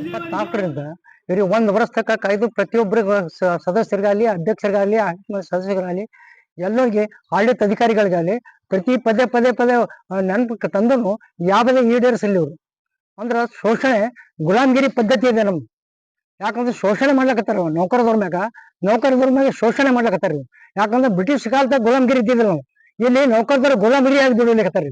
ಇಪ್ಪತ್ನಾಲ್ಕರಿಂದ ಇವ್ರಿಗೆ ಒಂದು ವರ್ಷ ತಕ್ಕ ಕಾಯ್ದು ಪ್ರತಿಯೊಬ್ಬರಿಗೂ ಸದಸ್ಯರಿಗಾಗಲಿ, ಅಧ್ಯಕ್ಷರಿಗಾಗಲಿ ಸದಸ್ಯರಿಗಾಗಲಿ, ಎಲ್ಲರಿಗೆ ಆಡಳಿತ ಅಧಿಕಾರಿಗಳಿಗಾಗಲಿ ಪ್ರತಿ ಪದೇ ಪದೇ ಪದೇ ನೆನಪು ತಂದನು ಯಾವುದೇ ಈಡೇರಿಸಲಿ ಅವರು ಅಂದ್ರ ಶೋಷಣೆ ಗುಲಾಮಗಿರಿ ಪದ್ಧತಿ ಇದೆ ನಮ್ದು. ಯಾಕಂದ್ರೆ ಶೋಷಣೆ ಮಾಡ್ಲಕತ್ತಾರ ನೌಕರದವ್ರ ಮ್ಯಾಗ ನೌಕರದವ್ರ ಮ್ಯಾಗ ಶೋಷಣೆ ಮಾಡ್ಲಕತ್ತಾರ ಯಾಕಂದ್ರೆ ಬ್ರಿಟಿಷ್ ಕಾಲದ ಗುಲಾಮಗಿರಿ ಇದ್ದಿದ್ರು ಇಲ್ಲಿ ನೌಕರದವ್ರು ಗುಲಾಮಗಿರಿ ಆಗಿ ದುಡಿಲಿಕತ್ತಾರ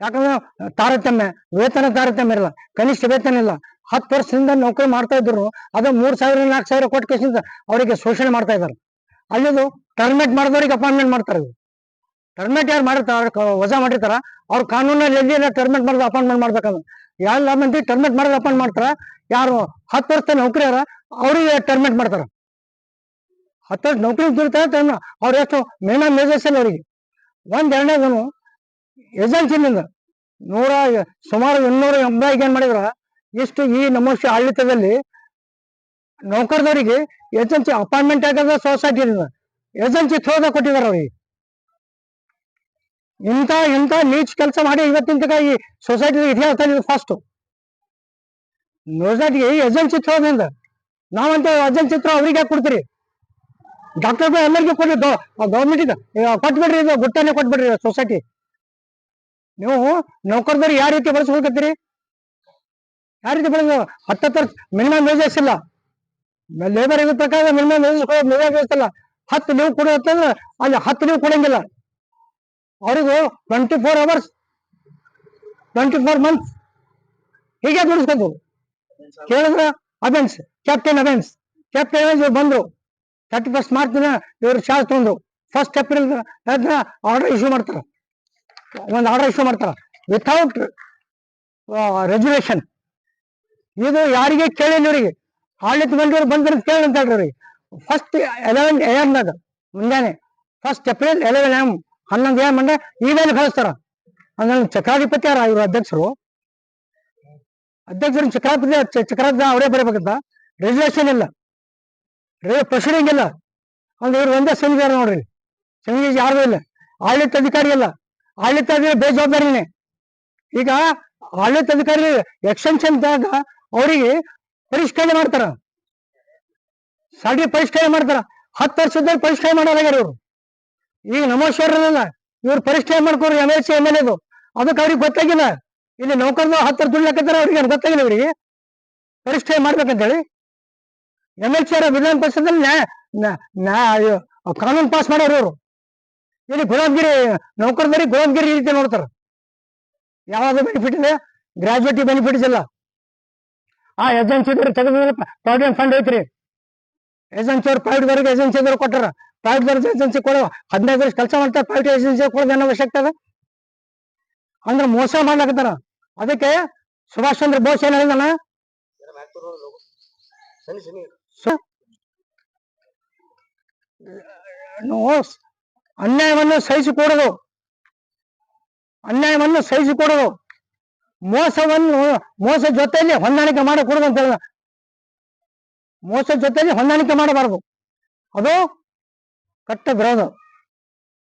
ಯಾಕಂದ್ರೆ ತಾರತಮ್ಯ, ವೇತನ ತಾರತಮ್ಯ ಇರಲ್ಲ, ಕನಿಷ್ಠ ವೇತನ ಇಲ್ಲ. ಹತ್ತು ವರ್ಷದಿಂದ ನೌಕರಿ ಮಾಡ್ತಾ ಇದ್ರು ಅದು ಮೂರ್ ಸಾವಿರ, ನಾಲ್ಕು ಸಾವಿರ ಕೊಟ್ಟು ಅವರಿಗೆ ಶೋಷಣೆ ಮಾಡ್ತಾ ಇದ್ದಾರೆ. ಅಲ್ಲಿದು ಟರ್ಮಿನೇಟ್ ಮಾಡಿದವ್ರಿಗೆ ಅಪಾಯಿಂಟ್ಮೆಂಟ್ ಮಾಡ್ತಾರೆ ಟರ್ಮಿನೇಟ್ ಯಾರು ಮಾಡಿರ್ತಾರ ವಜಾ ಮಾಡಿರ್ತಾರ, ಅವ್ರ ಕಾನೂನಲ್ಲಿ ಎಲ್ಲಿ ಟರ್ಮಿನೇಟ್ ಮಾಡಿದ ಅಪಾಯಿಂಟ್ಮೆಂಟ್ ಮಾಡ್ಬೇಕಂದ್ರೆ. ಎಲ್ಲ ಮಂದಿ ಟರ್ಮಿನೇಟ್ ಮಾಡಿದ್ರೆ ಅಪಾಯಿಂಟ್ ಮಾಡ್ತಾರ, ಯಾರು ಹತ್ತು ವರ್ಷ ನೌಕರಿ ಯಾರ ಅವರಿಗೆ ಟರ್ಮಿನೇಟ್ ಮಾಡ್ತಾರ. ಹತ್ತು ವರ್ಷ ನೌಕರಿ ಅವ್ರ ಎಷ್ಟು ಮೇನ ಮೇಜಸ್ ಇಲ್ಲ ಅವರಿಗೆ. ಒಂದ್ ಎರಡನೇದನು ಏಜೆನ್ಸಿನಿಂದ ನೂರ ಸುಮಾರು ಇನ್ನೂರ ಎಂಬೈಗೆ ಏನ್ ಮಾಡಿದ್ರ, ಇಷ್ಟು ಈ ನಮ್ಮ ಆಡಳಿತದಲ್ಲಿ ನೌಕರದವರಿಗೆ ಏಜೆನ್ಸಿ ಅಪಾಯಿಂಟ್ಮೆಂಟ್ ಆಗದ ಸೊಸೈಟಿಯಿಂದ ಏಜೆನ್ಸಿ ಥ್ರೋದ ಕೊಟ್ಟಿದಾರ ಅವ್ರಿಗೆ. ಇಂಥ ಇಂಥ ನೀಚ್ ಕೆಲಸ ಮಾಡಿ ಇವತ್ತಿನ ಈ ಸೊಸೈಟಿ ಇತಿಹಾಸದಲ್ಲಿ ಫಸ್ಟ್ ಸೊಸೈಟಿಗೆ ಏಜೆನ್ಸಿ ಥ್ರೋದಿಂದ ನಾವಂತ ಏಜೆನ್ಸಿ ಥ್ರೋ ಅವ್ರಿಗೆ ಯಾಕೆ ಕೊಡ್ತೀರಿ? ಡಾಕ್ಟರ್ ಎಲ್ಲರಿಗೂ ಕೊಡ್ರಿ ಗೌರ್ಮೆಂಟ್ ಕೊಟ್ಬಿಡ್ರಿ ಇದು ಗುಟ್ಟನೆ ಕೊಟ್ಬಿಡ್ರಿ ಸೊಸೈಟಿ. ನೀವು ನೌಕರದವ್ರು ಯಾವ ರೀತಿ ಬಳಸ್ಬೇಕತ್ತೀರಿ ಯಾವ ರೀತಿ ಬಳಸ ಹತ್ತತ್ತರ ಮಿನಿಮಮ್ ವೇಜಸ್ ಇಲ್ಲ. ಲೇಬರ್ ಇದ್ರ ಪ್ರಕಾರ ಮಿನಿಮಮ್ ವೇಜಸ್ ವೇಜಸ್ ಇಲ್ಲ. ಹತ್ತು ನೀವು ಕೊಡುತ್ತಂದ್ರೆ ಅಲ್ಲಿ ಹತ್ತು ನೀವು ಕೊಡಂಗಿಲ್ಲ. ಅವರಿಗೂ twenty four hours twenty four months ಹೀಗೆ ದುಡಿಸ್ಕೊಂಡು ಕೇಳಿದ್ರ? ಅಬೆನ್ಸ್ ಕ್ಯಾಪ್ಟನ್ ಅಬೆನ್ಸ್ ಕ್ಯಾಪ್ಟನ್ ಅಬೆನ್ಸ್ ಇವ್ರು ಬಂದ್ರು. ತರ್ಟಿ ಫಸ್ಟ್ ಮಾರ್ಚ್ ದಿನ ಇವ್ರು ಚಾರ್ಜ್ ತಗೊಂಡ್ರು. ಫಸ್ಟ್ ಏಪ್ರಿಲ್ ಆರ್ಡರ್ ಇಶ್ಯೂ ಮಾಡ್ತಾರ. ಒಂದು ಆರ್ಡರ್ ಇಶ್ಯೂ ಮಾಡ್ತಾರ. ವಿಥೌಟ್ ರೆಸರ್ವೇಶನ್ ಇದು ಯಾರಿಗೆ ಕೇಳಿಲ್ಲ ಇವರಿಗೆ ಆಡಳಿತ ಮಂಡಳಿ ಬಂದ್ರೆ ಕೇಳಿ ಅಂತ ಅವ್ರಿಗೆ. ಫಸ್ಟ್ ಎಲೆವೆನ್ ಎ ಎಮ್ನಾಗ ಮುಂಜಾನೆ. ಫಸ್ಟ್ ಏಪ್ರಿಲ್ ಎಲೆವೆನ್ ಎಂ ಹನ್ನೊಂದು ಎಂ ಅಂದ್ರೆ ಈವೇನು ಕಳಿಸ್ತಾರ. ಅಂದ್ರೆ ಚಕ್ರಾಧಿಪತಿ ಯಾರ? ಇವ್ರ ಅಧ್ಯಕ್ಷರು. ಅಧ್ಯಕ್ಷರು ಚಕ್ರಾಧಿಪತಿ ಚಕ್ರಾಧಿಪತಿ ಅವರೇ ಬರಬೇಕಂತ. ರೆಸರ್ವೇಶನ್ ಇಲ್ಲ. ಪ್ರೊಸೀಡಿಂಗ್ ಇಲ್ಲ. ಅಂದ್ರೆ ಇವ್ರು ಒಂದೇ ಸಂಘ ನೋಡ್ರಿ. ಸಂಘ ಯಾರು ಇಲ್ಲ. ಆಡಳಿತ ಅಧಿಕಾರಿ ಇಲ್ಲ. ಆಡಳಿತ ಬೇಜವಾಬ್ದಾರಿನೇ ಈಗ ಆಡಳಿತ ಅಧಿಕಾರಿ ಎಕ್ಸ್ಟೆನ್ಷನ್ ದಾಗ ಅವರಿಗೆ ಪರಿಷ್ಕರಣೆ ಮಾಡ್ತಾರ. ಸಾಡಿ ಪರಿಷ್ಕರಣೆ ಮಾಡ್ತಾರ. ಹತ್ತು ವರ್ಷದಲ್ಲಿ ಪರಿಷ್ಕರಣೆ ಮಾಡಲಾಗ್ಯಾರ ಇವರು. ಈಗ ನಮೋಶ್ವರಲ್ಲ ಇವ್ರು ಪರಿಷ್ಕರಣೆ ಮಾಡ್ಕೋರು M L C M L ಎದು ಅದಕ್ಕೆ ಅವ್ರಿಗೆ ಗೊತ್ತಾಗಿಲ್ಲ. ಇಲ್ಲಿ ನೌಕರರು ಹತ್ತರ ದುಡ್ಲಕತ್ತಾರ ಅವ್ರಿಗೆ ಗೊತ್ತಾಗಿಲ್ಲ ಇವರಿಗೆ. ಪರಿಷ್ಕರಣೆ ಮಾಡ್ಬೇಕಂತೇಳಿ. ಎಂ ಎಲ್ ಸಿ ಅವರ ವಿಧಾನ ಪರಿಷತ್ ಕಾನೂನು ಪಾಸ್ ಮಾಡೋರು ಇವರು. ಇಲ್ಲಿ ಗುಲಾಮ್ಗಿರಿ ನೌಕರದವರಿಗೆ ಗುಲಾಬ್ಗಿರಿ ರೀತಿ ನೋಡ್ತಾರ. ಯಾವಾಗ ಬೆನಿಫಿಟ್ ಇದೆ? ಗ್ರಾಜುಯೇಟಿ ಬೆನಿಫಿಟ್ಸ್ ಇಲ್ಲ ಆ ಏಜೆನ್ಸಿ ತೆಗೆದ್ರೆ ಪ್ರಾವಿಡೆಂಟ್ ಫಂಡ್ ಐತ್ರಿ. ಏಜೆನ್ಸಿ ಅವ್ರು ಪ್ರೈವೇಟ್ ದವ್ರಿಗೆ ಏಜೆನ್ಸಿ ದವ್ರು ಕೊಟ್ಟಾರ. ಪ್ರೈವೇಟ್ ಏಜೆನ್ಸಿ ಕೊಡೋ ಹದಿನೈದು ವರ್ಷ ಕೆಲಸ ಮಾಡ್ತಾರೆ ಪ್ರೈವೇಟ್ ಏಜೆನ್ಸಿ ಕೊಡೋದು ಏನೋ ಅವಶ್ಯಕತೆ ಅದ? ಅಂದ್ರೆ ಮೋಸ ಮಾಡ್ಲಾಕತ್ತಾರ. ಅದಕ್ಕೆ ಸುಭಾಷ್ ಚಂದ್ರ ಬೋಸ್ ಏನ್ ಹೇಳಿದಾನ? ಸ- ನಾವು ಅನ್ಯಾಯವನ್ನು ಸಹಿಸಿಕೊಡೋದು ಅನ್ಯಾಯವನ್ನು ಸಹಿಸಿಕೊಡೋದು ಮೋಸವನ್ನು, ಮೋಸ ಜೊತೆಯಲ್ಲಿ ಹೊಂದಾಣಿಕೆ ಮಾಡಕೂಡದು ಅಂತ ಹೇಳಿದ ಮೋಸ ಜೊತೆಯಲ್ಲಿ ಹೊಂದಾಣಿಕೆ ಮಾಡಬಾರದು. ಅದು ಕಟ್ಟ ವಿರೋಧ.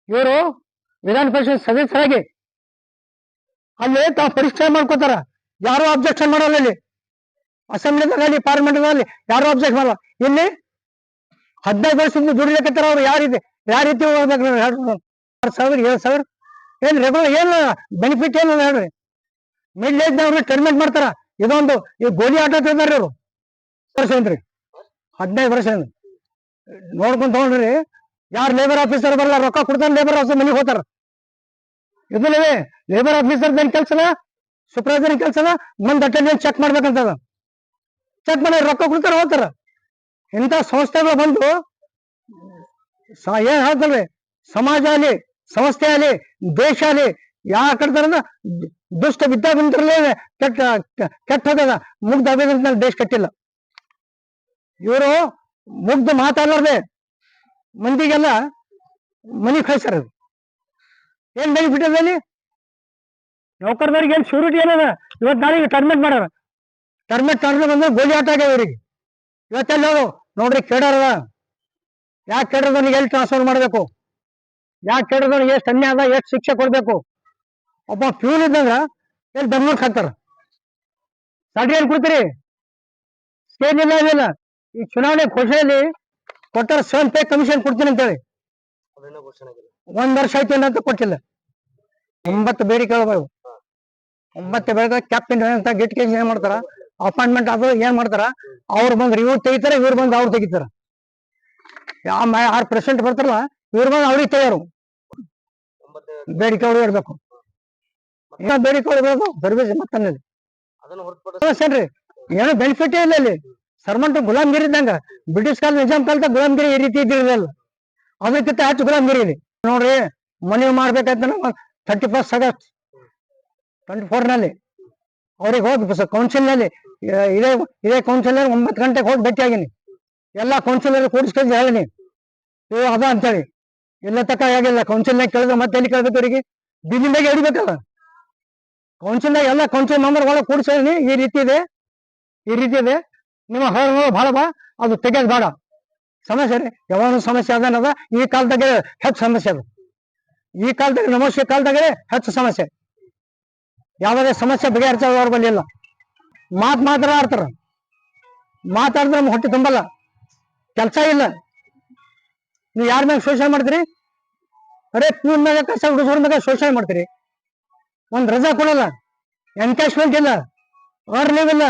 ಇವರು ವಿಧಾನ ಪರಿಷತ್ ಸದಸ್ಯರಾಗಿ ಅಲ್ಲಿ ತಾವು ಪರಿಷ್ಕಾರ ಮಾಡ್ಕೋತಾರ ಯಾರು ಅಬ್ಜೆಕ್ಷನ್ ಮಾಡೋಲ್ಲ ಇಲ್ಲಿ? ಅಸೆಂಬ್ಲಿದಾಗಲಿ ಪಾರ್ಲಿಮೆಂಟ್ದಾಗಲಿ ಯಾರು ಅಬ್ಜೆಕ್ಷನ್ ಮಾಡಲ್ಲ? ಇಲ್ಲಿ ಹದಿನೈದು ವರ್ಷದಿಂದ ದುಡಿಲಿಕ್ಕೆ ಅವ್ರು ಯಾರಿದೆ ಯಾವ ರೀತಿ ಹೋಗ್ಬೇಕು ಹೇಳ್ರಿ ಆರು ಸಾವಿರ, ಏಳು ಸಾವಿರ? ಏನ್ ರೆಗ್ಯುಲರ್ ಏನು ಬೆನಿಫಿಟ್ ಏನು ಹೇಳ್ರಿ ಮಿಡ್ ಏಜ್ ಅವ್ರು ಟರ್ಮಿನೇಟ್ ಮಾಡ್ತಾರ. ಇದೊಂದು ಈ ಗೋಲಿ ಆಟ ತಿಂದಾರ ಇವರು. ವರ್ಷ ಏನ್ರಿ? ಹದಿನೈದು ವರ್ಷ ಏನು ನೋಡ್ಕೊಂಡ್ ತಗೊಂಡ್ರಿ. ಯಾರು ಲೇಬರ್ ಆಫೀಸರ್ ಬರಲ್ಲ, ರೊಕ್ಕ ಕೊಡ್ತಾರ ಲೇಬರ್ ಆಫೀಸರ್ ಮನೆಗೆ ಹೋಗ್ತಾರ. ಇದಲ್ಲವೇ ಲೇಬರ್ ಆಫೀಸರ್ ಏನ್ ಕೆಲ್ಸನ? ಸೂಪರ್ವೈಸರ್ ಕೆಲ್ಸನ? ಮಂದ್ ಅಟೆಂಡೆನ್ಸ್ ಚೆಕ್ ಮಾಡ್ಬೇಕಂತದ. ಚೆಕ್ ಮಾಡಿ ರೊಕ್ಕ ಕೊಡ್ತಾರ, ಹೋಗ್ತಾರ. ಇಂಥ ಸಂಸ್ಥೆಗಳು ಬಂದು ಏನ್ ಹೇಳ್ತಲ್ರಿ ಸಮಾಜ ಅಲ್ಲಿ ಸಂಸ್ಥೆ ಅಲ್ಲಿ ದೇಶ ಅಲ್ಲಿ ಯಾವ ಕಡ್ತಾರ ದುಷ್ಟ ವಿದ್ಯಾವಂತರಲ್ಲೇ ಕೆಟ್ಟ ಕೆಟ್ಟ ಹೋಗದ ಮುಗ್ಧ ಅಭಿವೃದ್ಧಿ ದೇಶ ಕಟ್ಟಿಲ್ಲ. ಇವರು ಮುಗ್ಧ ಮಾತಾಡಲಾರ್ದೆ ಮಂದಿಗೆಲ್ಲ ಮನಿ ಕಳ್ಸ್ಯಾರ ಅದು. ಏನ್ ಬೆನಿಫಿಟ್ ಅದ ಅಲ್ಲಿ? ನೌಕರದವ್ರಿಗೆ ಏನ್ ಶ್ಯೂರಿಟಿ ಏನದ? ಇವತ್ ನಾಳೆಗೆ ಟರ್ಮೆಟ್ ಮಾಡ್ಯಾರ. ಟರ್ಮೆಟ್ ಟರ್ಮೆಟ್ ಅಂದ್ರೆ ಗೋಲಿ ಆಟ ಆಗ್ಯಾವ ಇವರಿಗೆ. ಇವತ್ತೆಲ್ಲ ನೋಡ್ರಿ ಕೇಡಾರದ ಯಾಕೆ ಕೇಡದವನಿಗೆ ಎಲ್ಲಿ ಟ್ರಾನ್ಸ್ಫರ್ ಮಾಡಬೇಕು? ಯಾಕೆ ಕೇಡದವನಿಗೆ ಎಷ್ಟು ಅನ್ಯ ಅದ ಎಷ್ಟು ಶಿಕ್ಷೆ ಕೊಡಬೇಕು? ಒಬ್ಬ ಫ್ಯೂಲ್ ಇದ್ದಂದ್ರ ಎಲ್ಲಿ ಬೆಂಗ್ಳೂರ್ಗೆ ಹಾಕ್ತಾರ? ಸ್ಯಾಲ್ರಿ ಎಲ್ಲಿ ಕೊಡ್ತೀರಿ? ಸ್ಟೇಜ್ ಇಲ್ಲ ಇದಿಲ್ಲ ಈ ಚುನಾವಣೆ ಘೋಷಣೆಯಲ್ಲಿ ಕೊಟ್ಟರೆ ಸೆವೆನ್ ಪೇ ಕಮಿಷನ್ ಕೊಡ್ತೀನಿ ಅಂತೇಳಿ. ಒಂದ್ ವರ್ಷ ಆಯ್ತು ಅಂತ ಕೊಟ್ಟಿಲ್ಲ. ಒಂಬತ್ತು ಬೇಡಿಕೆಗಳು ಒಂಬತ್ತು ಬೇಡಿಕೆ ಕ್ಯಾಪ್ಟನ್ ಅಂತ ಗಿಟ್ ಕೇಸ್ ಏನ್ ಮಾಡ್ತಾರ ಅಪಾಯಿಂಟ್ಮೆಂಟ್ ಆದ್ರೆ ಏನ್ ಮಾಡ್ತಾರ ಅವ್ರು ಬಂದ್ರೆ ಇವ್ರು ತೆಗಿತಾರ ಇವ್ರು ಬಂದು ಅವ್ರು ತೆಗಿತಾರ. ಆರ್ ಪ್ರೆಸಿಡೆಂಟ್ ಬರ್ತಾರಲ್ಲ ಇವ್ರ ಬಂದು ಅವ್ರಿಗೆ ತಯಾರು. ಬೇಡಿಕೆ ಅವ್ರಿಗೆ ಇರ್ಬೇಕು. ಏನೋ ಅವ್ರಿಗೆ ಇರ್ಬೇಕು ಸರ್ವಿಸ್ ಮತ್ತಲ್ಲಿ ಸರಿ ಏನೋ ಬೆನಿಫಿಟ್ ಇಲ್ಲ ಅಲ್ಲಿ. ಸರ್ಮಂಟ್ ಗುಲಾಮ್ಗಿರಿ ಇದ್ದಂಗ. ಬ್ರಿಟಿಷ್ ಕಾಲ ನಿಜಾಮ್ ಕಾಲದ ಗುಲಾಮ್ಗಿರಿ ಈ ರೀತಿ ಇದ್ದಿರಲಿಲ್ಲ ಅದಕ್ಕಿಂತ ಹೆಚ್ಚು ಗುಲಾಮ್ಗಿರಿ ಇಲ್ಲಿ ನೋಡ್ರಿ ಮನವಿ ಮಾಡ್ಬೇಕಂತ ತರ್ಟಿ ಫಸ್ಟ್ ಆಗಸ್ಟ್ ಟ್ವೆಂಟಿ ಫೋರ್ನಲ್ಲಿ ಅವ್ರಿಗೆ ಹೋಗಿ ಕೌನ್ಸಿಲ್ನಲ್ಲಿ ಇದೇ ಇದೇ ಕೌನ್ಸಿಲ್ ಒಂಬತ್ತು ಗಂಟೆಗೆ ಹೋಗಿ ಭೇಟಿ ಆಗಿನಿ ಎಲ್ಲಾ ಕೌನ್ಸಿಲರ್ ಕೂಡಿಸ್ಕೊಂಡು ಹೇಳಿನಿ. ಇವು ಅದ ಅಂತೇಳಿ. ಎಲ್ಲ ತಕ್ಕ ಆಗಿಲ್ಲ. ಕೌನ್ಸಿಲ್ನಾಗ ಕೇಳಿದ್ರೆ ಮತ್ತೆ ಎಲ್ಲಿ ಕೇಳ್ಬೇಕು ಅವರಿಗೆ ಬಿಲ್ಲಿಂದಾಗೆ ಹಿಡಿಬೇಕಲ್ಲ? ಕೌನ್ಸಿಲ್ನಾಗ ಎಲ್ಲ ಕೌನ್ಸಿಲ್ ಮೆಂಬರ್ ಒಳಗೆ ಕೂಡಿಸಿ ಈ ರೀತಿ ಇದೆ. ಈ ರೀತಿ ಇದೆ. ನಿಮ್ಮ ಹೊರ ಭಾಳ ಬಾ. ಅದು ತೆಗೆಯೋದು ಬೇಡ. ಸಮಸ್ಯೆ ರೀ. ಯಾವಾಗ ಸಮಸ್ಯೆ ಅದೇನದ ಈ ಕಾಲದಾಗ ಹೆಚ್ಚು ಸಮಸ್ಯೆ ಅದು. ಈ ಕಾಲದಾಗ ನಮಸ್ಯ ಕಾಲದಾಗ ಹೆಚ್ಚು ಸಮಸ್ಯೆ. ಯಾವುದೇ ಸಮಸ್ಯೆ ಬಗೆಹರಿಸೋದು ಅವ್ರ ಬಂದಿಲ್ಲ. ಮಾತ್ ಮಾತ್ರ ಆಡ್ತಾರ. ಮಾತಾಡಿದ್ರೆ ನಮ್ಗೆ ಹೊಟ್ಟೆ ತುಂಬಲ್ಲ. ಕೆಲಸ ಇಲ್ಲ. ನೀವು ಯಾರ ಮ್ಯಾಗ ಶೋಷಣೆ ಮಾಡ್ತೀರಿ? ಅರೆ ಪೂನ್ ಮ್ಯಾಗ ಕಸ ಹುಡುಗರ ಮ್ಯಾಗ ಶೋಷಣೆ ಮಾಡ್ತೀರಿ. ಒಂದ್ ರಜಾ ಕೊಡಲ್ಲ ಎನ್ಕ್ಯಾಶ್ಮೆಂಟ್ ಇಲ್ಲ ಲೀವ್ ಇಲ್ಲ.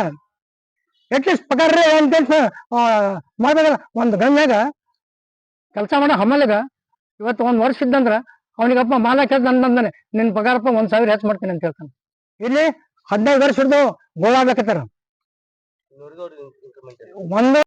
ಅಟ್ಲೀಸ್ಟ್ ಪಗಾರ ಎನ್ಕ್ಯಾಶ್ ಮಾಡ್ಬೇಕಲ್ಲ ಒಂದ್ ಗಂಡ್ಯಾಗ ಕೆಲಸ ಮಾಡೋ ಹಮ್ಮಲಿಗ ಇವತ್ತು ಒಂದ್ ವರ್ಷ ಇದ್ದಂದ್ರ ಅವನಿಗಪ್ಪ ಮಾಲ ಕೆಲಸ ಅಂದಂದಾನೆ ನಿನ್ ಪಗಾರಪ್ಪ ಒಂದ್ ಸಾವಿರ ಹೆಚ್ಚು ಮಾಡ್ತೀನಿ ಅಂತ ಹೇಳ್ತಾನೆ. ಇಲ್ಲಿ ಹದಿನೈದು ವರ್ಷ ಹಿಡಿದು ಗೋಳಾಡ್ಲಕತ್ತಾರ ಒಂದು